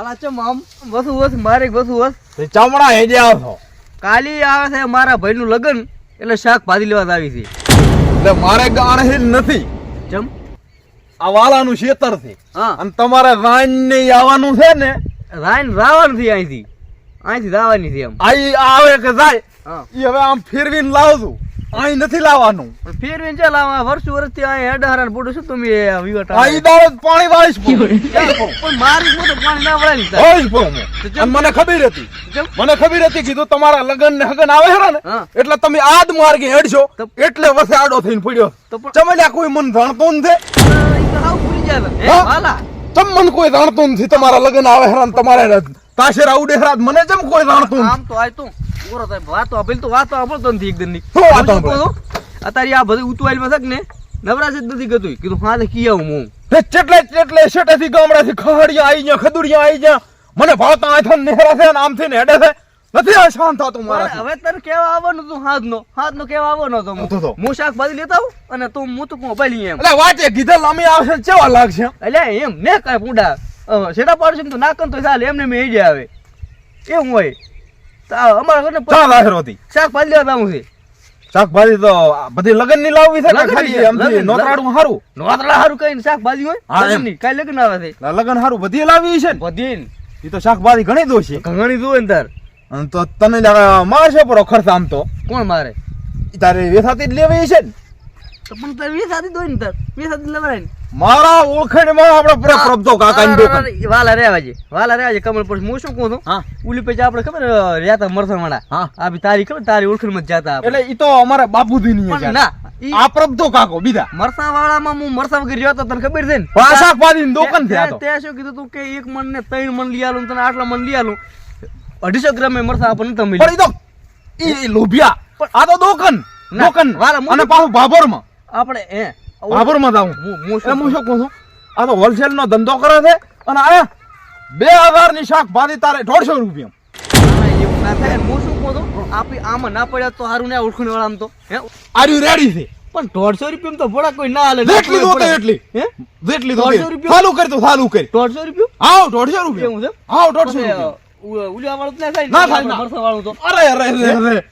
વાલા ચમ આમ વસુ વસ મારે વસુ વસ. ચામડા હેજે આવશો. કાલી આવે છે મારા ભાઈનું લગ્ન એટલે શાક ભાજી લેવા આવી છે. એટલે મારે ગાણ હે નથી. ચમ? આ વાલાનું ખેતર છે. હા. અને તમારે રાઈન ને આવવાનું છે ને? રાઈન રાવણથી અહીંથી અહીંથી રાવાની છે એમ આ આવે કે જાય. હા. એ હવે આમ ફેરવીને લાવજો. અહીં નથી લાવવાનું. પણ ફેરવીને લાવવા વર્ષ વર્ષથી અહીં અઢાર પોટો શું તમે વિવટ આ ઈ પાણી વાળીશ પણ પણ મારી તો પાણી ના વળે ને તાર. વાળીશ હું. મને ખબર હતી. મને ખબર હતી કીધું તમારા લગન ને હગન આવે ખરા ને? એટલે તમે આદ માર્ગે હેડશો. એટલે વસે આડો થઈને પડ્યો. તો ચમલ્યા કોઈ મન જાણતો નથી. આ ઈ તો હાવ ભૂલી જાય હે? હા? ચમ મન કોઈ જાણતું નથી તમારા લગન આવે ખરા તમારે તાશેરા ઉડે હરાત મને જેમ કોઈ જાણતું આમ તો આય તું. ઓરો વાતો આપેલ તો વાતો સાંભળતો નથી એકદમની. વાતો હું અત્યારે આ બધું ઉતવાયેલમાં ને નવરાશ જ નથી ગતું. કીધું હા કી આવું હું. ચેટલે ચેટલે શેટેથી ગામડાથી ખહડિયા આઈ ગયા ખદુડિયા આઈ ગયા. મને ભાળતા આથા નેહરા છે ને આમથી હેડે છે. નથી આ શાંત થતું મારાથી. હવે તને કેવા આવવાનું તું હાથ નો હાથ નો કેવા આવવાનો તો. હું? શાકભાજી લેતા આવું અને તું હું તો મોબાઈલ એમ. એટલે અમે આવશે કેવા લાગશે? એટલે એમ ને કાંઈ પૂડા સેટા પાડશે ને તો ચાલે એમને મેં આવે. એવું હોય. શાકભાજી લેવા આવું છે. શાકભાજી તો બધી લગનની લાવવી છે ખાલી છે, લગન, નોતરાડું હારું? નોતરા હારું કઈ શાકભાજી હોય. લગ્નની. કાંઈ લગ્ન આવે છે? લગન હારું બધી લાવી છે ને? બધી એ તો શાકભાજી ઘણી દોશી ઘણી દો ને તો તને મારશે પરો ખર્ચ આમ તો. કોણ મારે? તારે વેસાતી જ લેવી છે ને? પણ તાર. હાથી દોય ને. તાર આપણે પૂરા પ્રભતો કાકાની દુકાન. વાલા છે વાલા છે કમળ પર હું શું કહું છું? હા. ઉલી પછી આપણે ખબર રહ્યા મરસણ વાળા હા. આ બી તારી ખબર તારી ઓળખણમાં જતા એટલે ઈ તો અમારા બાપુજી ની ના આ પ્રભતો કાકો બીજા. મરસા વાળામાં હું મરસા વગર રહ્યો તો તને ખબર છે ને? દુકાન છે તો તે. શું કીધું તું કે એક મન ને ત્રણ મન લઈ આલું તને આટલા મન લઈ આલું? અઢીસો ગ્રામે મરસા આપણને તમે પણ ઈ તો ઈ લોભિયા. આ તો દુકાન. દુકાન. અને પાછું ભાભોર ભાભરમાં. આપણે હે ભાભરમાં જાઉં. હું હું શું હું શું કહું છું? આ તો હોલસેલ નો ધંધો કરે છે અને આ બે હજારની શાકભાજી તારે દોઢસો રૂપિયા એવું ના થાય. હું શું કહું છું? આપી આમાં ના પડ્યા તો સારું ને ઓળખણ વાળા તો. હે? રેડી છે? પણ દોઢસો રૂપિયા તો ભોળા કોઈ ના હાલે. જેટલી દો એટલી. હે? જેટલી દો રૂપિયા? ચાલુ કરી તો ચાલુ કરી. દોઢસો રૂપિયા આવ દોઢસો રૂપિયા હું છે? આવ દોઢસો રૂપિયા ઉ- વાળું ના થાય ના થાય, વાળું તો. અરે અરે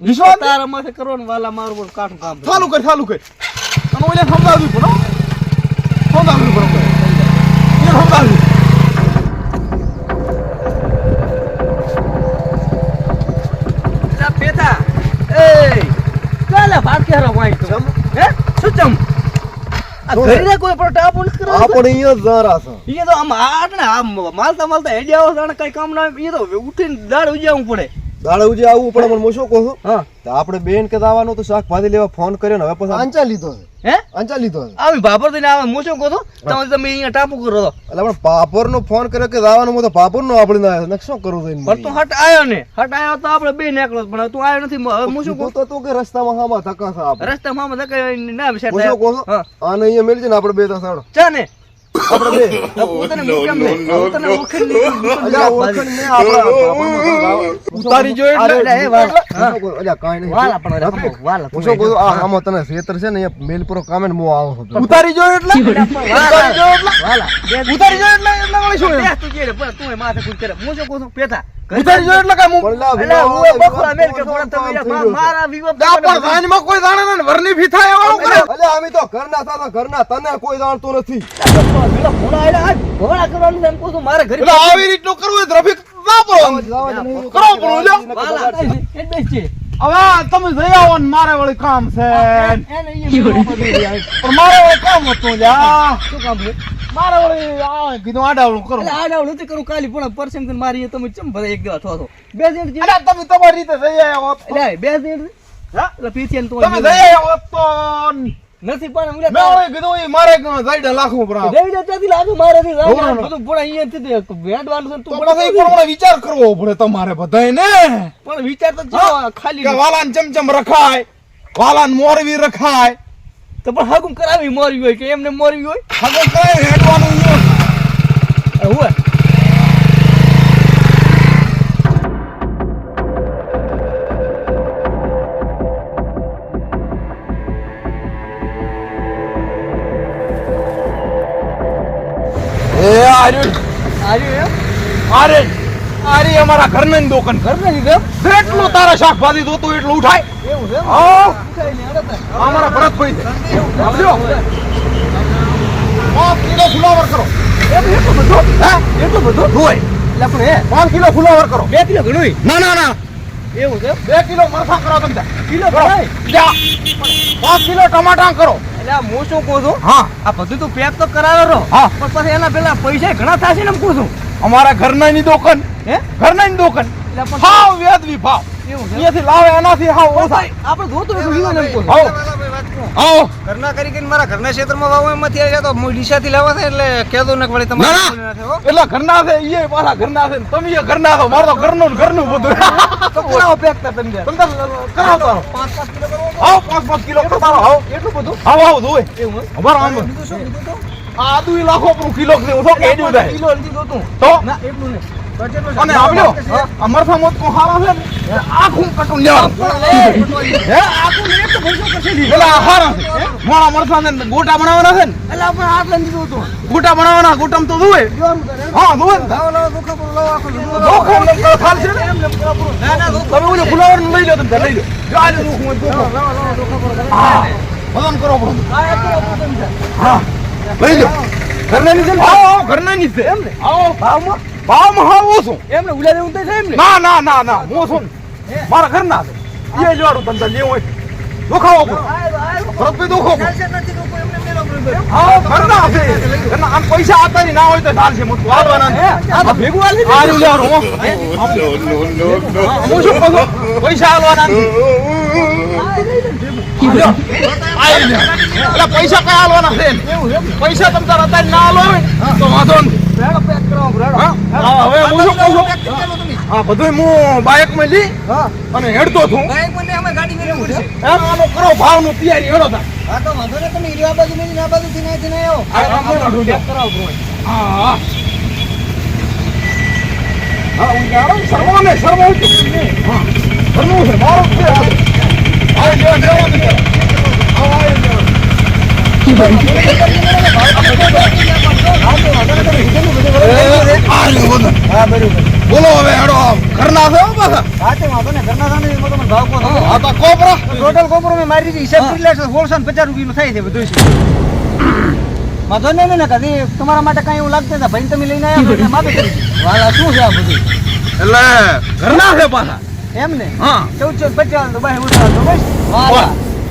માથે તારા માથે કરવાનું વાલા મારું બધું કાઠું કામ ચાલુ કર ચાલુ કર. તમે ઓલે. સમજાવવી પડે એને સમજાવવી અલા, પેથા. એય, કાલે ભાત કેરો વાંઈ હે? શું ચમ? આ ઘરે કોઈ પણ ટાપુ નથી કરવાનો? આપણે અહીંયા જરા છે. ઈ તો આમ આટલે આમ માલતા માલતા હેડી આવો જાણે કઈ કામ ના એ તો ઉઠીને દાળ ઉજાવવું પડે. દાડે ઉજે આવવું પડે હું શું કહું હા. તો આપણે બેન કે દાવાનું તો શાકભાજી લેવા ફોન કર્યો ને હવે પછી આંચા લીધો હે? આંચા લીધો આવી બાપર થઈને આવે હું શું કહું છું? તમે તમે અહીંયા ટાપુ કરો તો એટલે પણ પાપર નો ફોન કર્યો કે દાવાનું હું તો પાપર નો આપણે ના આવ્યો. ને શું કરું તો પણ તું હટ આયો ને. હટ આયો તો આપણે બે નીકળો પણ તું આયો નથી. હવે હું શું કહું. તો તું કે રસ્તામાં હામાં ધક્કા છે આપણે. રસ્તામાં આમાં ધક્કા ના બેસે હું શું કહું હા. આને અહીંયા મેળવી છે ને આપણે બે તો સાડો ચા ને. આપણે બે. આવે. ઉતારી? આ આમાં તને ખેતર છે ને અહીંયા મેલ પૂરો કામે ઉતારી જોઈ એટલે? ઉતારી જોઈ એટલે? એટલે? શું તું કે તું માથે કૂદ કરે હું શું કહું છું? પેથા. એટલે કાંઈ હું- બખોરા મેલ કે તમે યાર મારા વિવો આ પણ વાનમાં કોઈ જાણે ને ને વરની ફી થાય એવાળું કરે અલ્યા, અમે તો ઘરના હતા ઘરના તને કોઈ જાણતું નથી ભોળા કરવાનું એમ કહું છું ઘરે એટલે આવી રીતનું કરવું હોય રફીક વાપરો આમ. લાવા જ નહીં. કરો પણ લ્યો. એ બેસ છે હવે તમે જઈ આવો ને મારે વળી કામ છે મારે કામ હતું લ્યા શું કામ છે મારે વળી આ કીધું આડાવળું કરો. એટલે આ નથી કરું કાલી પણ પરસેમ કરીને મારી તમે ચમ બધા એક દેવા થો બે દિન જે તમે તમારી રીતે જઈ હોત એટલે બે દિન હા? એટલે પીછી ને તમે તું જઈ આવ્યા હોત તો નથી પણ મેં કીધું એ મારે જાઈડા લાખો ભરાવ. દેવી દેવતાથી લાગે મારે થી. બધું ભોળા અહીંયા થી વેડવાનું છે તું પણ પણ વિચાર કરવો પડે તમારે બધાય ને પણ વિચાર તો ખાલી કે વાલાન ચમચમ રખાય વાલાન મોરવી રખાય. તો પણ હગુમ કરાવી મરવી હોય કે એમને મરવી હોય? હગો કરાવી હેડવાનું. હોય એ આર્યું હારી એમ અરે અમારા ઘર ને દુકાન ઘર ને લીધે જેટલું તારા શાકભાજી જોતું એટલું ઉઠાય. એવું છે અમારા ભરતભાઈ છે. પાંચ કિલો ફુલાવર કરો. એટલું બધું? હે એટલું બધું? હોય. એટલે પણ હે? પાંચ કિલો ફુલાવર કરો. બે કિલો ઘણું ના ના ના. એવું છે બે કિલો મરસા કરો તમે. કિલો. પાંચ કિલો ટમાટા કરો. એટલે હું શું કહું છું? હા. આ બધું તું પેક તો કરાવે રહો. હા. પણ પછી એના પેલા પૈસા ઘણા થશે ને એમ કહું છું. અમારા ઘરના ની દોકન. હે? ઘરના ની દોકન. એટલે પણ હાવ વ્યાજબી ભાવ. એવું અહીંયાથી લાવે એનાથી હાવ ઓછા આપણે જોતું એટલું લીધું એમ કહું. આવો આવો ઘરના કરી કરીને મારા ઘરના ક્ષેત્રમાં વાવો એમાંથી આવ્યા તો હું ડીસાથી લાવવા છે એટલે કહેતો ને વળી. તમારે એટલે ઘરના છે ઈ પાછા ઘરના છે ને તમે ઘરના છો મારે તો ઘરનું ને ઘરનું બધું. તો કરાવો પેક તાર તમે. તમે કરાવો તારો પાંચ પાંચ કિલો કરવો આવો પાંચ પાંચ કિલો કરતારો આવો એટલું બધું? આવો આવો અમારો આમ લીધું શું લીધું તો? આ આદુ લાખો પર કિલો કે એડ્યું થાય કિલો લીધું તું. તો? ના એટલું નહીં. અને આવ્યો આ મરસા મોત કો હારા છે ને આખું કટું લેવાનું હે? આખું લે તો પૈસો કરશે લી. પેલા આ હારા છે. મોણ મરસા ને ગોટા બનાવવાના છે ને? એટલે આપણે હાથ દીધું હતું. ગોટા બનાવવાના ગોટમ તો જોવે હા જોવે લાવો, લાવો, પર લાવો, આખો. ધોખા ને તો છે ને? ને તમે ઓલું ફુલાવર લઈ લો તમે લઈ લો. જો આ ધોખું. લાવો, લાવો, પર હા. બધાને કરો પડો. હા. લઈ લો. ઘરના ની છે આવો આવો ઘરના ની છે એમ ને? આવો ભાવમાં? ભાવમાં હા ઓછું એમ ને, ઉલા જેવું તો એમ ને? ના ના ના ના હું છું મારા ઘરના છે. એ જ તમને લેવું હોય. દુખાવો. ભરતભાઈ દુખો એમને. હા ઘરના છે. ઘરના આમ પૈસા આપતા ના હોય તો ચાલશે હે? આ તો ભેગું આલી આ દીધું. લેવાનું, હું. શું પૈસા આલવાના પૈસા કયા આલવાના છે પૈસા તમે તાર અત્યારે ના આલો તો વાંધો નથી રેડો પેક કરાવો, રેડો. હા? હા, હવે હું શું કહું છું? હા. બધું હું બાઇકમાં લી અને હેડતો છું. બાઈક મને અમે ગાડી મેળવી પડશે. એમ આનો કરો ભાવનું તૈયારી હેડો હા તો વાંધો નહીં તમે બાજુ બાજુથી ને ને આવો. હા હા હા જાણો ને, શરમો ને શરમો ઉઠી. હા. શરમો છે મારો છે. બોલો હવે હેડો. ઘરના છે હો હા, તે વાંધો ને ઘરના સામે એમાં તમને ભાવ કહો. હા તો કોપરો ટોટલ કોપરો મેં મારી દીધી. હિસાબ કરી લેશો. સોળસો ને પચાસ રૂપિયાનું થાય છે બધું છે. વાંધો નહીં ને કદી તમારા માટે કઈ એવું લાગતું ભાઈ તમે લઈને આવ્યા છો માફી કરી. વાલા શું છે આ બધું એટલે ઘરના છે પાછા એમ ને હા. ચૌદ ચૌદ પચાસ તો બાય ઉઠાવ તો બસ.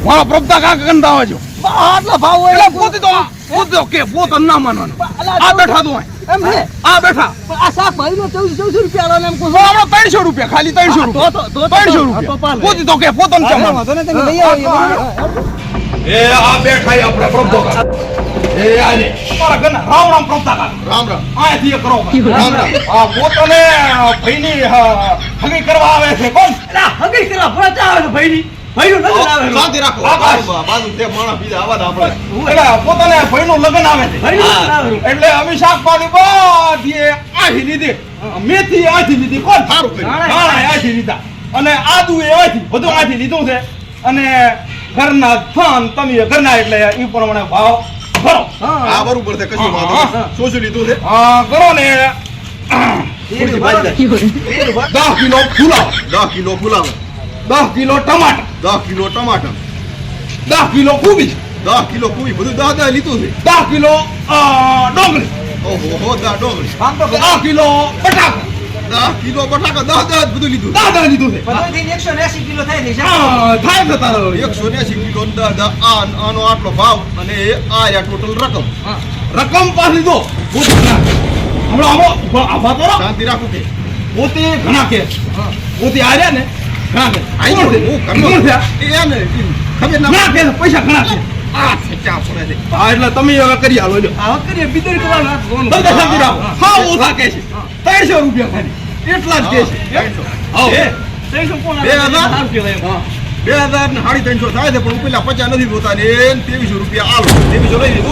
મારો પ્રભતા કાકા ગંદા આવે છો આટલા ભાવ હોય એટલે પોતે તો પોતે કે પોત ના માનવાનું. આ બેઠા તું. એમ છે આ બેઠા. આ શાક ભાઈનો ચૌદસો ચૌદસો રૂપિયા આલો ને એમ કહું તો આપણે ત્રણસો રૂપિયા ખાલી ત્રણસો હા, તો- તો- તો- રૂપિયા. રૂપિયા પોતે તો કે પોતાને હા, વાંધો નહીં, તમે લઈ આવો હા, એમાં. હા. એ આ બેઠા ઈ આપણે પ્રભતો એ આને. મારા ઘરના રામ રામ પ્રભતા રામ રામ. આથી એ કરો રામ રામ. આ પોતાને ભાઈની હા, હગી કરવા આવે છે. કોણ હગી કરવા ભરત આવે ભાઈની ભાઈનું લગ્ન આવે. શાંતિ રાખો. બાજુ બાજુ તે માણસ બીજા આવા આપણે. એટલે પોતાને ભાઈનું લગ્ન આવે છે. ભાઈનું લગ્ન આવે. છે. એટલે અમે શાકભાજી બધી આથી લીધી. મેથી આથી લીધી. કોણ સારું કર્યું. આથી લીધા. અને આદુ એ આથી બધું આથી લીધું છે. અને ઘરના તમે ઘરના એટલે એ પ્રમાણે ભાવ ભરો. આ બરોબર છે કશું વાંધો શું શું લીધું છે. હા કરો ને. દસ કિલો ફુલાવ દસ કિલો ફુલાવર દસ કિલો ટમાટર. દસ કિલો ટમાટર. દસ કિલો કુબી. દસ કિલો કુબી. બધું દસ દસ લીધું છે. દસ કિલો ડોંગળી. ઓહો હો દસ ડોંગળી. દસ કિલો બટાકા. દસ કિલો બટાકા દસ દસ બધું લીધું દસ દસ લીધું છે. એકસો એસી કિલો થાય છે. થાય છે તારો. એકસો ને એસી કિલો દસ દસ આનો આટલો ભાવ અને આ ટોટલ રકમ. રકમ પાસ લીધો. હમણાં આવો આભા કરો. શાંતિ રાખો કે? પોતે ઘણા કે. પોતે આવ્યા ને. પૈસા ઘણા છે હા એટલે તમે કરી આલો રાખો હા ત્રણસો રૂપિયા ખાલી એટલા જ કે છે બે? હજાર? ને સાડી ત્રણસો થાય છે પણ પેલા પચાસ નથી પોતા ને ત્રેવીસો રૂપિયા આલો ત્રેવીસો લઈ લીધો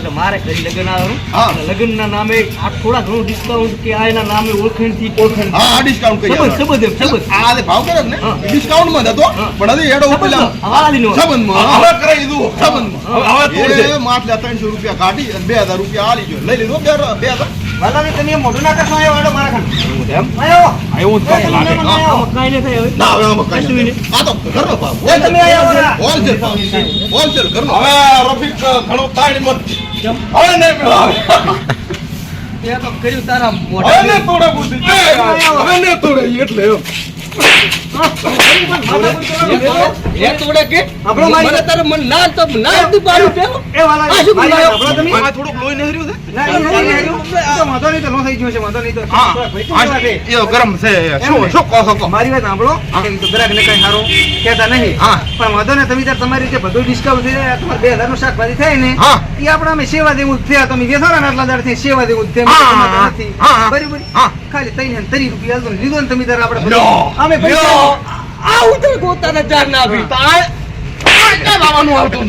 એટલે મારે ઘરે લગ્ન આવવાનું લગ્નના નામે આ થોડા ઘણું ડિસ્કાઉન્ટ કે આ એના નામે ઓળખણથી ઓળખણ હા ડિસ્કાઉન્ટ કરી સંબંધ સંબંધ એમ સંબંધ. આ આલે ભાવ કરે ને? ડિસ્કાઉન્ટમાં હતો પણ હવે એડો ઉપલા. હવાલાદીનો સંબંધમાં. હવે કરાવી દીધું. સંબંધમાં. માં હવે એ માટલા ત્રણસો રૂપિયા કાઢી અને બે હજાર રૂપિયા આલી જો લઈ લીધો બે બે હજાર. વાલાજી તમે મોઢું ના કરશો આયો વાળો મારા ખાન એમ? આયો એવું જ લાગે. તમે આવો. આમાં થાય ના હવે આમાં કાંઈ આ તો ઘરનો ભાવ. તમે આયા હોલસેલ હોલસેલ ઘરનો હવે રફીક ઘણો તાળી મત. હવે એ તો કર્યું તારા હવે મોઢા ને તોડે બુદ્ધિ. હવે ને તોડે એટલે મારી-? વાત સાંભળો ગ્રાહક સારું કેતા નહીં પણ વાંધો ને તમે તમારી રીતે બધું ડિસ્કાઉન્ટ થઈ જાય તમારે બે હજારનું શાકભાજી થાય ને એ આપણે અમે સેવા દેવું જ થયા તમે વેચો ને આટલા દાડથી સેવા દેવું થયા. બરાબર. ખાલી તઈને ને તરી રૂપિયા આલતો લીધો ને તમે ત્યારે આપણે અમે પૈસા આ આવું તો ગોતાને ચાર ના. આપી તા આવતું